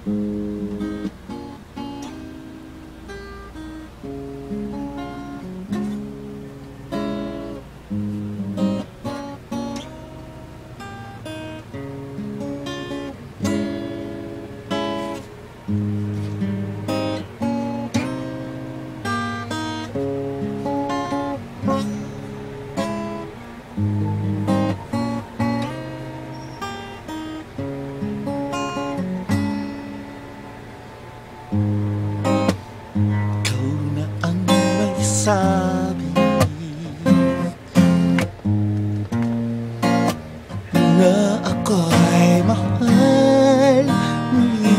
Ikaw Na ako'y mahal muli.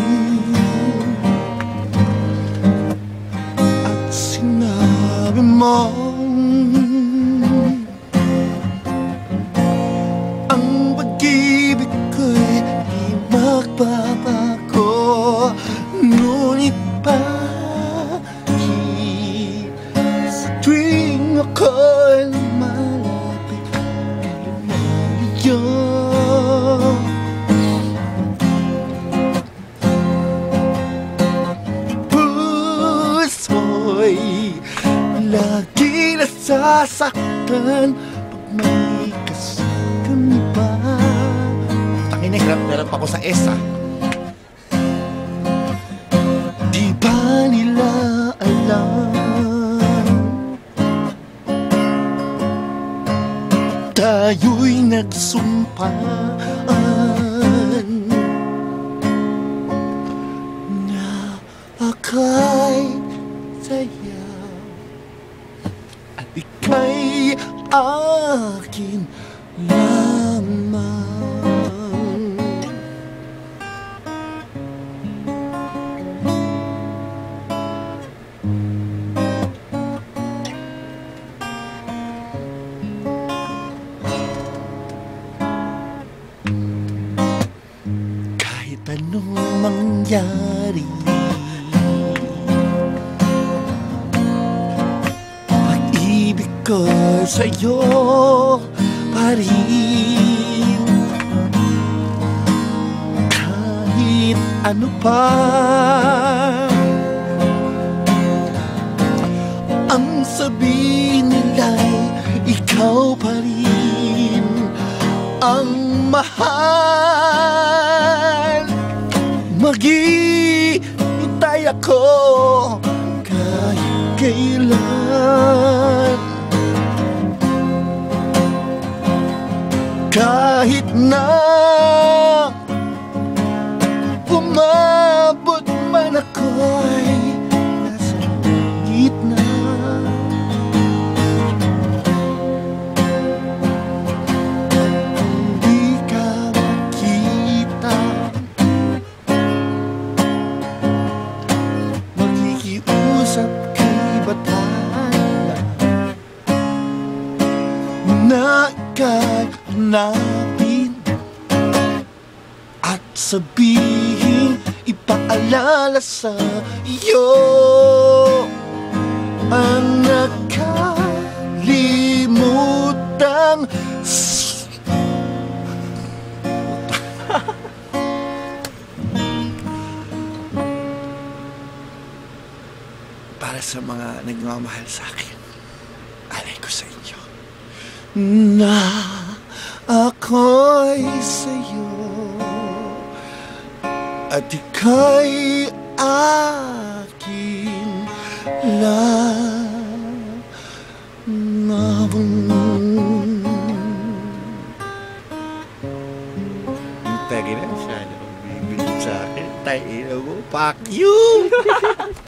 At sinabi mo Ang pag-ibig ko'y di magbabago Ngunit bakit sa tuwing ako'y lagi nasasaktan pag may kasama ba Tangina, hirap na hirap ako sa S ah. Di ba nila alam? Tayo'y nagsumpaan Na ako'y saya akin lamang. Kahit anong mangyari ko sa'yo pa rin Kahit ano pa Ang sabihin nila'y ikaw pa rin Ang mahal. Maghihintay ako kahit kailan Na ika'y hanapin At sabihin ipaalala sa iyo Ang nakalimutang para sa mga nagmamahal sa akin. Alay ko sa inyo. Na ako'y sa'yo at ika'y akin lamang. Tagi na siya. Bibigit sa akin. Tayo mo. Fuck you!